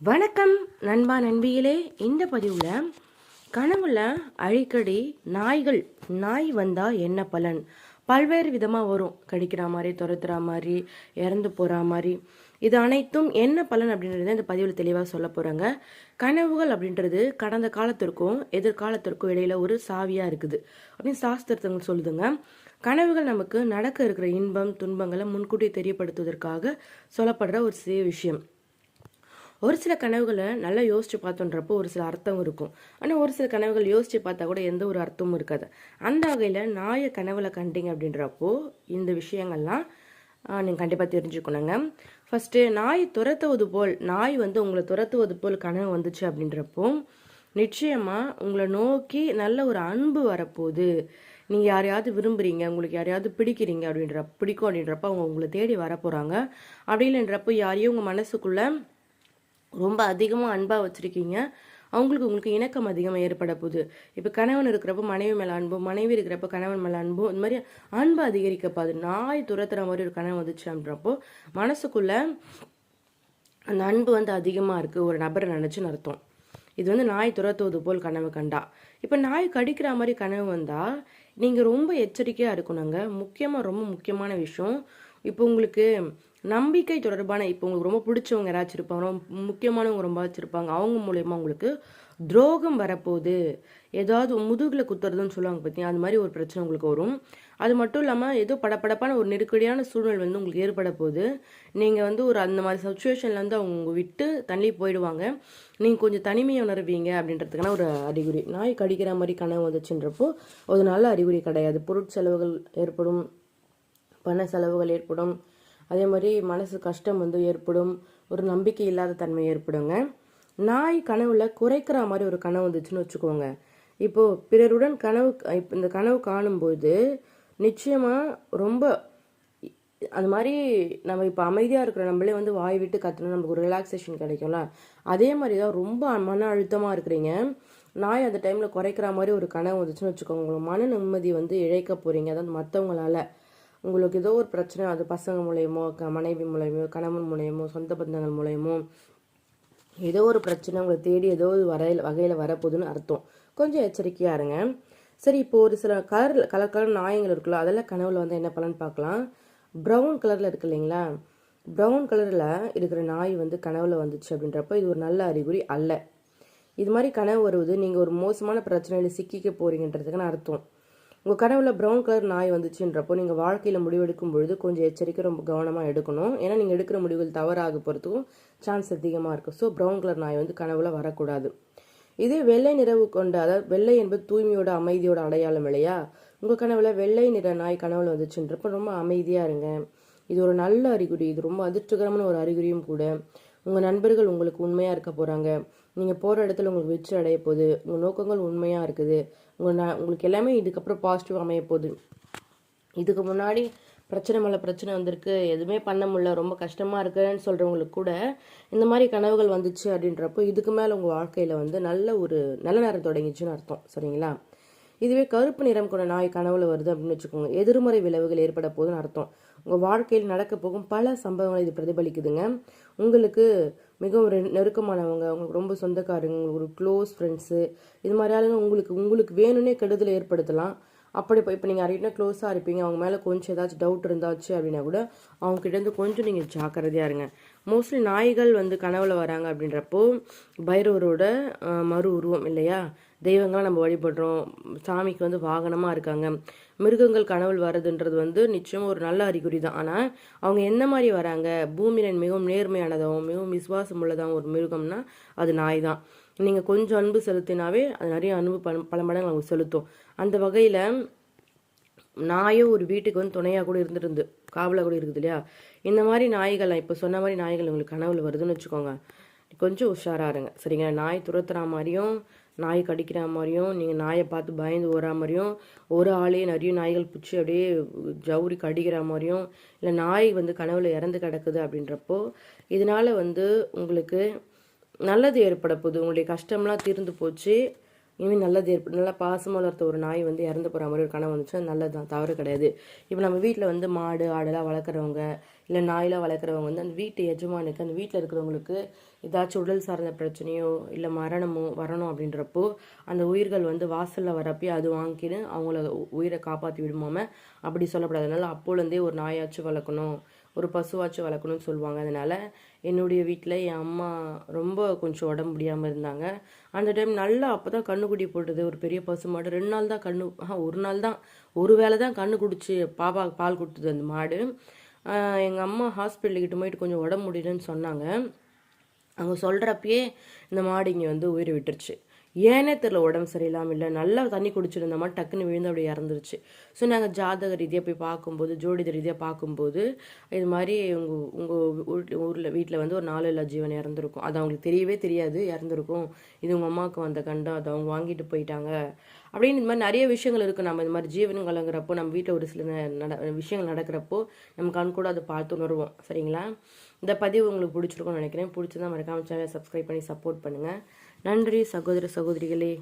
வணக்கம் நண்பா நண்பியிலே. இந்த பதிவில் கனவுல அடிக்கடி நாய்கள் நாய் வந்தால் என்ன பலன்? பல்வேறு விதமாக வரும். கடிக்கிற மாதிரி துரத்துற மாதிரி இறந்து போகிற மாதிரி. இது அனைத்தும் என்ன பலன் அப்படின்றத இந்த பதிவில் தெளிவாக சொல்ல போகிறாங்க கனவுகள் அப்படின்றது கடந்த காலத்திற்கும் எதிர்காலத்திற்கும் இடையில ஒரு சாவியாக இருக்குது. அப்படின்னு சாஸ்திரத்தங்கள் சொல்லுதுங்க. கனவுகள் நமக்கு நடக்க இருக்கிற இன்பம் துன்பங்களை முன்கூட்டி தெரியப்படுத்துவதற்காக சொல்லப்படுற ஒரு சிறிய விஷயம். ஒரு சில கனவுகளை நல்லா யோசிச்சு பார்த்தோன்றப்போ ஒரு சில அர்த்தம் இருக்கும். ஆனால் ஒரு சில கனவுகள் யோசிச்சு பார்த்தா கூட எந்த ஒரு அர்த்தமும் இருக்காது. அந்த வகையில் நாயை கனவுல கண்டிங்க அப்படின்றப்போ இந்த விஷயங்கள்லாம் நீங்கள் கண்டிப்பாக தெரிஞ்சுக்கணுங்க. ஃபஸ்ட்டு நாய் துரத்துவது போல் நாய் வந்து உங்களை துரத்துவது போல் கனவு வந்துச்சு அப்படின்றப்போ நிச்சயமாக உங்களை நோக்கி நல்ல ஒரு அன்பு வரப்போகுது. நீங்கள் யாரையாவது விரும்புகிறீங்க உங்களுக்கு யாரையாவது பிடிக்கிறீங்க அப்படின்ற பிடிக்கும் அப்படின்றப்ப அவங்க உங்களை தேடி வரப்போகிறாங்க அப்படி இல்லைன்றப்போ யாரையும் உங்கள் மனசுக்குள்ளே ரொம்ப அதிகமாக அன்பாக வச்சுருக்கீங்க. அவங்களுக்கு உங்களுக்கு இணக்கம் அதிகமாக ஏற்பட போகுது. இப்போ கணவன் இருக்கிறப்ப மனைவி மேலே அன்பும் மனைவி இருக்கிறப்ப கணவன் மேலே அன்பும் இந்த மாதிரி அன்பு அதிகரிக்கப்பாது நாய் துரத்துற மாதிரி ஒரு கனவு வந்துச்சு அப்படின்றப்போ மனசுக்குள்ள அந்த அன்பு வந்து அதிகமாக இருக்குது ஒரு நபரை நினச்சின்னு அர்த்தம். இது வந்து நாய் துரத்துவது போல் கனவு கண்டா. இப்போ நாய் கடிக்கிற மாதிரி கனவு வந்தால் நீங்கள் ரொம்ப எச்சரிக்கையாக இருக்கணுங்க. முக்கியமாக ரொம்ப முக்கியமான விஷயம். இப்போ உங்களுக்கு நம்பிக்கை தொடர்பான இப்போ உங்களுக்கு ரொம்ப பிடிச்சவங்க யாராச்சும் இருப்பாங்க ரொம்ப முக்கியமானவங்க ரொம்ப வச்சுருப்பாங்க. அவங்க மூலயமா உங்களுக்கு துரோகம் வரப்போகுது. ஏதாவது முதுகில் குத்துறதுன்னு சொல்லுவாங்க பார்த்தீங்க அது மாதிரி ஒரு பிரச்சனை உங்களுக்கு வரும். அது மட்டும் இல்லாமல் ஏதோ படப்படப்பான ஒரு நெருக்கடியான சூழ்நிலை வந்து உங்களுக்கு ஏற்பட போகுது. நீங்கள் வந்து ஒரு அந்த மாதிரி சுச்சுவேஷனில் வந்து அவங்க விட்டு தள்ளி போயிடுவாங்க. நீங்கள் கொஞ்சம் தனிமையை உணர்வீங்க அப்படின்றதுக்கான ஒரு அறிகுறி. நாய் கடிக்கிற மாதிரி கனவு வந்துச்சுன்றப்போ ஒரு நல்ல அறிகுறி கிடையாது. பொருட்செலவுகள் ஏற்படும் பண செலவுகள் ஏற்படும். அதே மாதிரி மனசு கஷ்டம் வந்து ஏற்படும் ஒரு நம்பிக்கை இல்லாத தன்மை ஏற்படுங்க. நாய் கனவுல குறைக்கிற மாதிரி ஒரு கனவு வந்துச்சுன்னு வச்சுக்கோங்க. இப்போ பிறருடன் கனவு இப்போ இந்த கனவு காணும்போது நிச்சயமா ரொம்ப அது மாதிரி நம்ம இப்போ அமைதியாக இருக்கிற நம்மளே வந்து வாய் விட்டு கற்றுனா நமக்கு ஒரு ரிலாக்ஸேஷன் கிடைக்கும்ல? அதே மாதிரி தான் ரொம்ப மன அழுத்தமாக இருக்கிறீங்க. நாய் அந்த டைமில் குறைக்கிற மாதிரி ஒரு கனவு வந்துச்சுன்னு வச்சுக்கோங்க. உங்களை மன நிம்மதி வந்து இழைக்க போகிறீங்க அதாவது மற்றவங்களால உங்களுக்கு ஏதோ ஒரு பிரச்சனை அது பசங்க மூலயமோ க மனைவி மூலயமோ கணவன் மூலயமோ சொந்த பந்தங்கள் மூலயமோ ஏதோ ஒரு பிரச்சனை உங்களை தேடி ஏதோ ஒரு வரையில் வகையில் வரப்போகுதுன்னு அர்த்தம். கொஞ்சம் எச்சரிக்கையாக இருங்க. சரி இப்போ ஒரு சில கலர் கலர் கலர் நாயங்கள் இருக்குல்ல அதெல்லாம் கனவுல வந்து என்ன பலன்னு பார்க்கலாம்? ப்ரௌன் கலரில் இருக்கு இல்லைங்களா? ப்ரௌன் கலரில் இருக்கிற நாய் வந்து கனவுல வந்துச்சு அப்படின்றப்ப இது ஒரு நல்ல அறிகுறி அல்ல. இது மாதிரி கனவு வருவது நீங்கள் ஒரு மோசமான பிரச்சனையில் சிக்கிக்க போறீங்கன்றதுக்குன்னு அர்த்தம். உங்கள் கனவுல ப்ரௌன் கலர் நாய் வந்துச்சுன்றப்போ நீங்கள் வாழ்க்கையில் முடிவெடுக்கும் பொழுது கொஞ்சம் எச்சரிக்கை ரொம்ப கவனமாக எடுக்கணும். ஏன்னா நீங்கள் எடுக்கிற முடிவுகள் தவறாக போகிறதுக்கும் சான்ஸ் அதிகமாக இருக்கும். ஸோ ப்ரௌன் கலர் நாய் வந்து கனவுல வரக்கூடாது. இதே வெள்ளை நிறவு கொண்ட அதாவது வெள்ளை என்பது தூய்மையோட அமைதியோட அடையாளம் இல்லையா? உங்கள் கனவுல வெள்ளை நிற நாய் கனவுல வந்துச்சுன்றப்போ ரொம்ப அமைதியாக இருங்க. இது ஒரு நல்ல அறிகுறி. இது ரொம்ப அதிர்ஷ்டகரமான ஒரு அறிகுறியும் கூட. உங்கள் நண்பர்கள் உங்களுக்கு உண்மையாக இருக்க போகிறாங்க நீங்கள் போகிற இடத்துல உங்களுக்கு வெற்றி அடைய போகுது. உங்கள் நோக்கங்கள் உண்மையாக இருக்குது. உங்கள் ந உங்களுக்கு எல்லாமே இதுக்கப்புறம் பாசிட்டிவ் அமைய போகுது. இதுக்கு முன்னாடி பிரச்சனை மேலே பிரச்சனை வந்திருக்கு. எதுவுமே பண்ண முடியல. ரொம்ப கஷ்டமாக இருக்குன்னு சொல்கிறவங்களுக்கு கூட இந்த மாதிரி கனவுகள் வந்துச்சு அப்படின்றப்போ இதுக்கு மேலே உங்கள் வாழ்க்கையில் வந்து நல்ல ஒரு நல்ல நேரம் தொடங்கிச்சுன்னு அர்த்தம். சரிங்களா? இதுவே கருப்பு நிறம் கொண்ட நாய் கனவுல வருது அப்படின்னு வச்சுக்கோங்க. எதிர்மறை விளைவுகள் ஏற்பட போகுதுன்னு அர்த்தம். உங்கள் வாழ்க்கையில் நடக்க போகும் பல சம்பவங்களை இது பிரதிபலிக்குதுங்க. உங்களுக்கு மிகவும் நெருக்கமானவங்க உங்களுக்கு ரொம்ப சொந்தக்காரங்க உங்களுக்கு ஒரு க்ளோஸ் ஃப்ரெண்ட்ஸு இது மாதிரி ஆளுங்க உங்களுக்கு உங்களுக்கு வேணும்னே கெடுதல் ஏற்படுத்தலாம். அப்படி இப்போ இப்போ நீங்கள் யார்கிட்ட க்ளோஸாக இருப்பீங்க அவங்க மேலே கொஞ்சம் ஏதாச்சும் டவுட் இருந்தாச்சு அப்படின்னா கூட அவங்ககிட்ட இருந்து கொஞ்சம் நீங்கள் ஜாக்கிரதையாக இருங்க. மோஸ்ட்லி நாய்கள் வந்து கனவுல வராங்க அப்படின்றப்போ பைரவரோட மறு உருவம் இல்லையா? தெய்வங்களாம் நம்ம வழிபடுறோம். சாமிக்கு வந்து வாகனமாக இருக்காங்க. மிருகங்கள் கனவுள் வர்றதுன்றது வந்து நிச்சயம் ஒரு நல்ல அறிகுறி தான். ஆனால் அவங்க என்ன மாதிரி வராங்க? பூமியில் மிகவும் நேர்மையானதாகவும் மிகவும் விசுவாசம் உள்ளதாகவும் ஒரு மிருகம்னா அது நாய் தான். நீங்கள் கொஞ்சம் அன்பு செலுத்தினாவே அது நிறைய அன்பு பல பல மடங்கு அவங்க செலுத்தும். அந்த வகையில் நாயே ஒரு வீட்டுக்கு வந்து துணையாக கூட இருந்துருந்து காவலாக கூட இருக்குது இல்லையா? இந்த மாதிரி நாய்கள் இப்போ சொன்ன மாதிரி நாய்கள் உங்களுக்கு கனவுல வருதுன்னு வச்சுக்கோங்க. கொஞ்சம் உஷாராக இருங்க. சரிங்களா? நாய் துரத்துற மாதிரியும் நாய் கடிக்கிற மாதிரியும் நீங்கள் நாயை பார்த்து பயந்து ஓடுற மாதிரியும் ஒரு ஆளே நிறைய நாய்கள் பிடிச்சி அப்படியே ஜவுரி கடிக்கிற மாதிரியும் இல்லை நாய் வந்து கனவுல இறந்து கிடக்குது அப்படின்றப்போ இதனால் வந்து உங்களுக்கு நல்லது ஏற்பட போகுது. உங்களுடைய கஷ்டம்லாம் தீர்ந்து போச்சு. இனிமேல் நல்லது ஏற்படும் நல்லா பாசமாக வளர்த்த ஒரு நாய் வந்து இறந்து போகிற மாதிரி ஒரு கனவு வந்துச்சுன்னா நல்லது தான் தவறு கிடையாது. இப்போ நம்ம வீட்டில் வந்து மாடு ஆடெல்லாம் வளர்க்குறவங்க இல்லை நாயெலாம் வளர்க்குறவங்க வந்து அந்த வீட்டு எஜமானுக்கு அந்த வீட்டில் இருக்கிறவங்களுக்கு ஏதாச்சும் உடல் சார்ந்த பிரச்சனையோ இல்லை மரணமோ வரணும் அப்படின்றப்போ அந்த உயிர்கள் வந்து வாசலில் வரப்பே அது வாங்கின்னு அவங்கள உ- உயிரை காப்பாற்றி விடுமாம அப்படி சொல்லப்படாது. அதனால அப்போலேருந்தே ஒரு நாயாச்சும் வளர்க்கணும் ஒரு பசுவாச்சும் வளர்க்கணும்னு சொல்லுவாங்க. அதனால் என்னுடைய வீட்டில் என் அம்மா ரொம்ப கொஞ்சம் உடம்பு முடியாமல் இருந்தாங்க. அந்த டைம் நல்லா அப்போ தான் கண்ணுக்குட்டி போட்டது. ஒரு பெரிய பசு மாடு. ரெண்டு நாள் தான் கண்ணு ஒரு நாள் தான். ஒரு வேளை தான் கண்ணு குடிச்சு பாப்பா பால் கொடுத்தது அந்த மாடு. எங்கள் அம்மா ஹாஸ்பிட்டலுக்கிட்ட போயிட்டு கொஞ்சம் உடம்பு முடியலன்னு சொன்னாங்க. அவங்க சொல்கிறப்பயே இந்த மாடு இங்கே வந்து உயிர் விட்டுருச்சு. ஏனே தெரில உடம்பு சரியில்லாமல் இல்லை. நல்லா தண்ணி குடிச்சிருந்தோமா டக்குன்னு விழுந்து அப்படியே இறந்துருச்சு. ஸோ நாங்கள் ஜாதக ரீதியாக போய் பார்க்கும்போது ஜோடித ரீதியாக பார்க்கும்போது இது மாதிரி உங்கள் உங்கள் ஊரில் வீட்டில் வந்து ஒரு நாலு இல்லா ஜீவன் இறந்துருக்கும். அது அவங்களுக்கு தெரியவே தெரியாது இறந்துருக்கும். இது உங்கள் அம்மாவுக்கு வந்த கண்டம் அதை அவங்க வாங்கிட்டு போயிட்டாங்க. அப்படின்னு இந்த மாதிரி நிறைய விஷயங்கள் இருக்குது நம்ம இந்த மாதிரி ஜீவன் கலங்குறப்போ நம்ம வீட்டில் ஒரு சில நட விஷயங்கள் நடக்கிறப்போ நம்ம கண் கூட அதை பார்த்து உணர்வோம். சரிங்களா? இந்த பதிவு உங்களுக்கு பிடிச்சிருக்கும்னு நினைக்கிறேன். பிடிச்சிருந்தா மறக்காமல் சேனலை சப்ஸ்கிரைப் பண்ணி சப்போர்ட் பண்ணுங்கள் நன்றி சகோதர சகோதரிகளே.